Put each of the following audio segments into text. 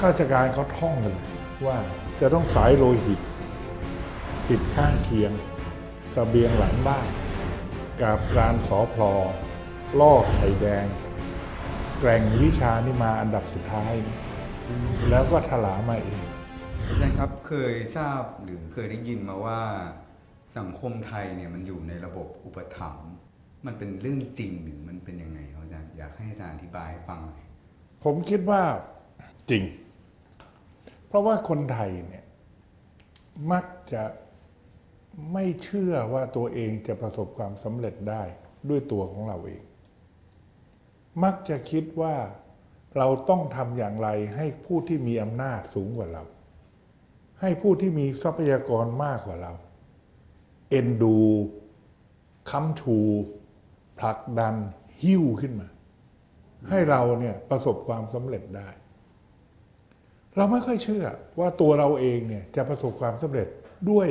ข้าราชการเขาท่องกันเลยว่าจะต้องสายโลหิต สิทธิ์ข้างเคียงสเสบียงหลังบ้านกาบการสอพลอล่อไข่แดง แกร่งวิชานี่มาอันดับสุดท้ายนะแล้วก็ถลามาเองอาจารย์ครับเคยทราบหรือเคยได้ยินมาว่าสังคมไทยเนี่ยมันอยู่ในระบบอุปถัมภ์มันเป็นเรื่องจริงหรือมันเป็นยังไงครับอาจารย์อยากให้อาจารย์อธิบายให้ฟังหน่อยผมคิดว่าจริง เพราะว่าคนไทยเนี่ยมักจะไม่เชื่อว่าตัวเองจะประสบความสำเร็จได้ด้วยตัวของเราเอง มักจะคิดว่าเราต้องทำอย่างไรให้ผู้ที่มีอำนาจสูงกว่าเรา ให้ผู้ที่มีทรัพยากรมากกว่าเรา เอ็นดูค้ำชู ผลักดัน หิ้วขึ้นมา ให้เราเนี่ยประสบความสำเร็จได้ เราไม่ค่อยเชื่อว่าตัวเราเองเนี่ยจะประสบความสำเร็จด้วย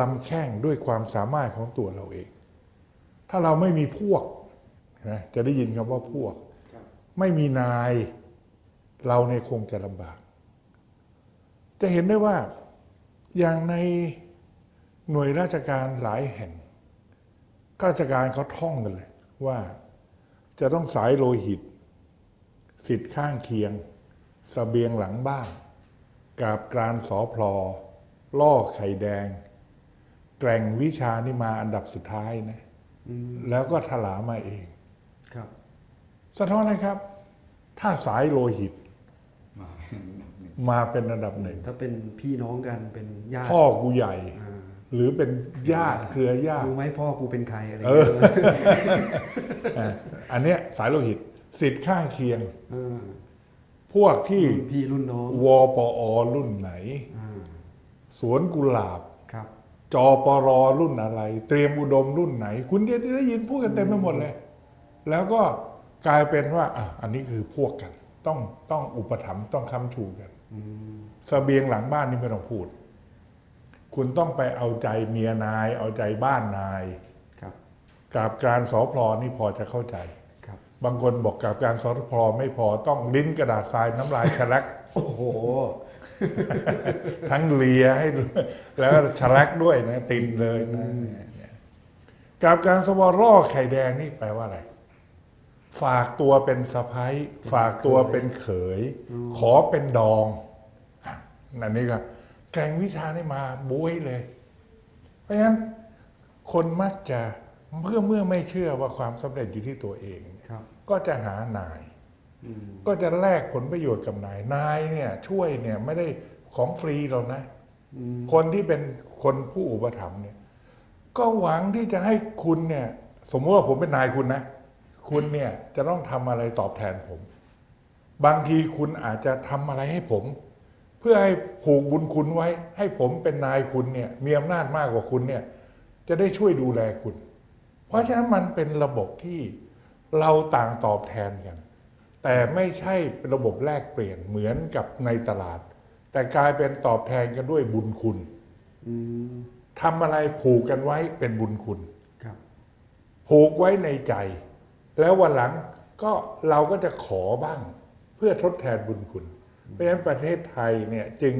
ลำแข้งด้วยความสามารถของตัวเราเอง ถ้าเราไม่มีพวกนะจะได้ยินคำว่าพวก ไม่มีนาย เราเนี่ยคงจะลำบาก จะเห็นได้ว่าอย่างในหน่วยราชการหลายแห่งข้าราชการเขาท่องกันเลย ว่าจะต้องสายโลหิต สิทธิ์ข้างเคียง สเสบียงหลังบ้านกาบกรานสอพลอ ล่อไข่แดง แกร่งวิชานี่มาอันดับสุดท้ายนะอืมแล้วก็ถลามาเอง ครับ สะท้อนนะครับ ถ้าสายโลหิตมาเป็นหนึ่งมาเป็นอันดับหนึ่ง ถ้าเป็นพี่น้องกันเป็นญาติพ่อกูใหญ่อ่าหรือเป็นญาติเครือญาติรู้ไหมพ่อกูเป็นใครอะไรเอเงี้อยอะอันเนี้ยสายโลหิตสิทธิ์ข้างเคียงเออ พวกที่รุ่นพี่รุ่นน้องวปอรุ่นไหน อ่าสวนกุหลาบ ครับ จอปรรุ่นอะไร เตรียมอุดมรุ่นไหน คุณจะได้ยินพูดกันเต็มไปหมดเลย แล้วก็กลายเป็นว่าอะอันนี้คือพวกกัน ต้องต้องอุปถัมภ์ต้องค้ำชูกันอืมสเสบียงหลังบ้านนี่ไม่ต้องพูด คุณต้องไปเอาใจเมียนาย เอาใจบ้านนาย ครับ กับการสอพลอนี่พอจะเข้าใจครั บบางคนบอกกับการสอพลอไม่พอต้องลิ้นกระดาษทรายน้ำลายฉลัก โอ้โห ทั้งเลียให้แล้วก็ฉลักด้วยนะติดเลยนะเนี่ยกับการสวอร่อไข่แดงนี่แปลว่าอะไร ฝากตัวเป็นสะพ้ายฝากตัวเป็นเขย ขอเป็นดองอะนั่นนี่ก็แกร่งวิชานี่มาบุ้ยเลย เพราะฉะนั้นคนมักจะเมื่อเมื่อไม่เชื่อว่าความสำเร็จอยู่ที่ตัวเองครับ ก็จะหานายอืมก็จะแลกผลประโยชน์กับนาย นายเนี่ยช่วยเนี่ยไม่ได้ของฟรีหรอกนะอืมคนที่เป็นคนผู้อุปถัมภ์เนี่ย ก็หวังที่จะให้คุณเนี่ย สมมติว่าผมเป็นนายคุณนะ คุณเนี่ยจะต้องทำอะไรตอบแทนผม บางทีคุณอาจจะทำอะไรให้ผม เพื่อให้ผูกบุญคุณไว้ ให้ผมเป็นนายคุณเนี่ย มีอำนาจมากกว่าคุณเนี่ย จะได้ช่วยดูแลคุณ เพราะฉะนั้นมันเป็นระบบที่ เราต่างตอบแทนกัน แต่ไม่ใช่เป็นระบบแลกเปลี่ยนเหมือนกับในตลาด แต่กลายเป็นตอบแทนกันด้วยบุญคุณอืมทำอะไรผูกกันไว้เป็นบุญคุณครับผูกไว้ในใจ แล้ววันหลังก็เราก็จะขอบ้าง เพื่อทดแทนบุญคุณ เพราะฉะนั้นประเทศไทยเนี่ยจึง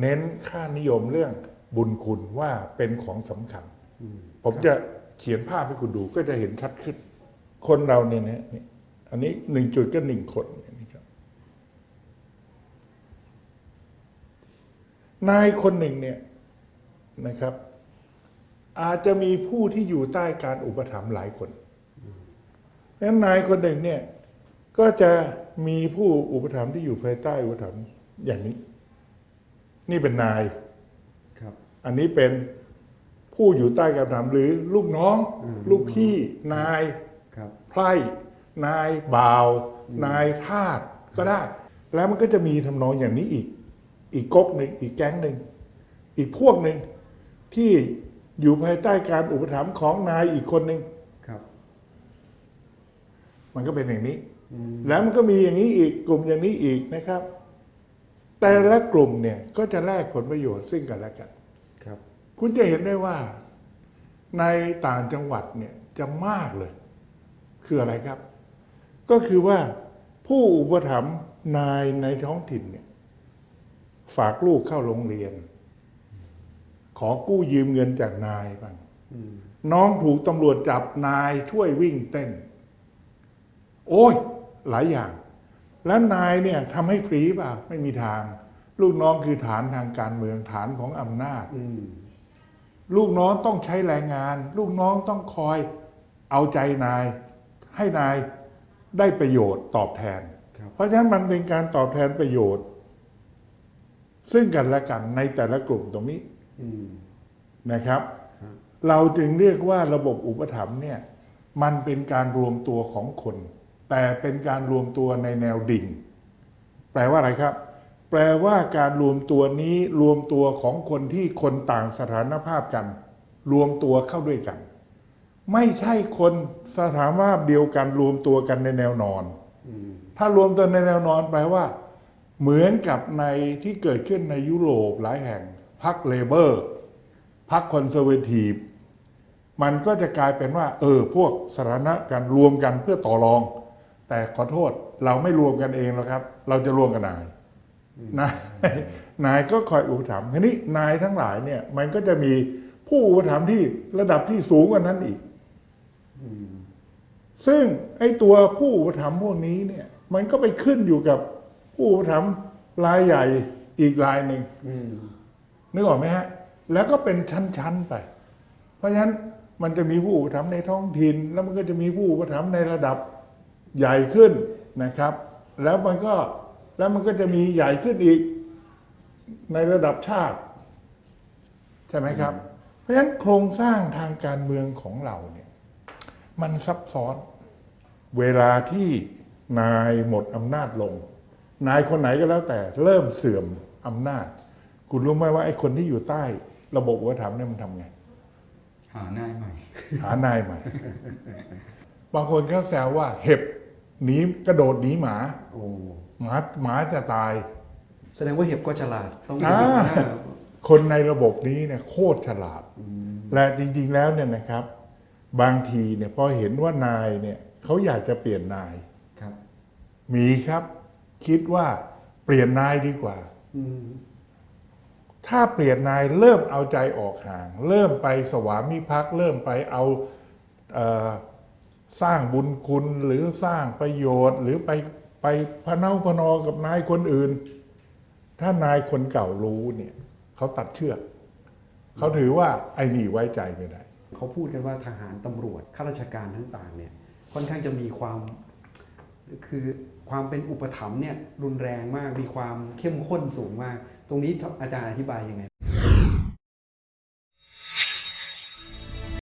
เน้นค่านิยมเรื่องบุญคุณว่าเป็นของสำคัญอืมผมจะเขียนภาพให้คุณดูก็จะเห็นชัดขึ้น คนเราเนี่ยนะนี่อันนี้หนึ่งจุดก็หนึ่งคนนี่ครับ นายคนหนึ่งเนี่ยนะครับ อาจจะมีผู้ที่อยู่ใต้การอุปถัมภ์หลายคนเพราะฉะนั้นนายคนหนึ่งเนี่ยก็จะมีผู้อุปถัมภ์ที่อยู่ภายใต้อุปถัมภ์อย่างนี้ นี่เป็นนายครับ อันนี้เป็นผู้อยู่ใต้การอุปถัมภ์หรือลูกน้องอืมลูกพี่นายครับ ไพร่นายบ่าว นายทาสก็ได้ แล้วมันก็จะมีทำนองอย่างนี้อีก อีกก๊กหนึ่งอีกแก๊งหนึ่งอีกพวกหนึ่งที่อยู่ภายใต้การอุปถัมภ์ของนายอีกคนหนึ่งครับ มันก็เป็นอย่างนี้อืมแล้วมันก็มีอย่างนี้อีกกลุ่มอย่างนี้อีกนะครับ แต่ละกลุ่มเนี่ยก็จะแลกผลประโยชน์ซึ่งกันและกัน ครับ คุณจะเห็นได้ว่าในต่างจังหวัดเนี่ยจะมากเลย คืออะไรครับ ก็คือว่าผู้อุปถัมภ์นายในท้องถิ่นเนี่ยฝากลูกเข้าโรงเรียน ขอกู้ยืมเงินจากนายบ้างอืมน้องถูกตำรวจจับนายช่วยวิ่งเต้น โอ้ย หลายอย่าง แล้วนายเนี่ยทำให้ฟรีเปล่าไม่มีทาง ลูกน้องคือฐานทางการเมืองฐานของอำนาจอืมลูกน้องต้องใช้แรงงาน ลูกน้องต้องคอยเอาใจนาย ให้นายได้ประโยชน์ตอบแทนครับเพราะฉะนั้นมันเป็นการตอบแทนประโยชน์ ซึ่งกันและกันในแต่ละกลุ่มตรงนี้อืมนะครับครับ เราจึงเรียกว่าระบบอุปถัมภ์เนี่ย มันเป็นการรวมตัวของคน แต่เป็นการรวมตัวในแนวดิ่ง แปลว่าอะไรครับ แปลว่าการรวมตัวนี้รวมตัวของคนที่คนต่างสถานภาพกัน รวมตัวเข้าด้วยกัน ไม่ใช่คนสถานภาพเดียวกันรวมตัวกันในแนวนอนอืมถ้ารวมตัวในแนวนอนแปลว่า เหมือนกับในที่เกิดขึ้นในยุโรปหลายแห่งพรรคเลเบอร์พรรคคอนเซอร์เวทีฟมันก็จะกลายเป็นว่า เออ พวกสถานะกันรวมกันเพื่อต่อรอง แต่ขอโทษเราไม่รวมกันเองหรอกครับ เราจะรวมกันนายนายนายก็คอยอุปถัมภ์ทีนี้นายทั้งหลายเนี่ย มันก็จะมีผู้อุปถัมภ์ที่ระดับที่สูงกว่านั้นอีกอืม ซึ่งไอ้ตัวผู้อุปถัมภ์พวกนี้เนี่ย มันก็ไปขึ้นอยู่กับผู้อุปถัมภ์รายใหญ่อีกรายหนึ่งอืมนึกออกไหมฮะ แล้วก็เป็นชั้นๆไป เพราะฉะนั้นมันจะมีผู้อุปถัมภ์ในท้องถิ่น แล้วมันก็จะมีผู้อุปถัมภ์ในระดับใหญ่ขึ้นนะครับ แล้วมันก็แล้วมันก็จะมีใหญ่ขึ้นอีกในระดับชาติ ใช่ไหมครับ เพราะฉะนั้นโครงสร้างทางการเมืองของเราเนี่ย มันซับซ้อน เวลาที่นายหมดอำนาจลง นายคนไหนก็แล้วแต่เริ่มเสื่อมอำนาจ คุณรู้ไหมว่าไอ้คนที่อยู่ใต้ ระบบอุปถัมภ์เนี่ยมันทำไง หานายใหม่ หานายใหม่ บางคนเขาแซวว่า เห็บหนีกระโดดหนีหมา โอ้หมาหมาจะตาย แสดงว่าเห็บก็ฉลาดต้องมีอ่าเห็บหน้าคนในระบบนี้เนี่ยโคตรฉลาดอืมและจริงๆแล้วเนี่ยนะครับ บางทีเนี่ยพอเห็นว่านายเนี่ยเขาอยากจะเปลี่ยนนายครับ มีครับ คิดว่าเปลี่ยนนายดีกว่า อืมถ้าเปลี่ยนนายเริ่มเอาใจออกห่าง เริ่มไปสวามิภักดิ์เริ่มไปเอาเออสร้างบุญคุณหรือสร้างประโยชน์ หรือไปไปพะเนาพนอกับนายคนอื่น ถ้านายคนเก่ารู้เนี่ยเขาตัดเชือกเขาถือว่าไอ้นี่ไว้ใจไม่ได้ เขาพูดกันว่าทหารตำรวจข้าราชการต่างๆเนี่ยค่อนข้างจะมีความคือความเป็นอุปถัมภ์เนี่ยรุนแรงมากมีความเข้มข้นสูงมาก ตรงนี้อาจารย์อธิบายยังไง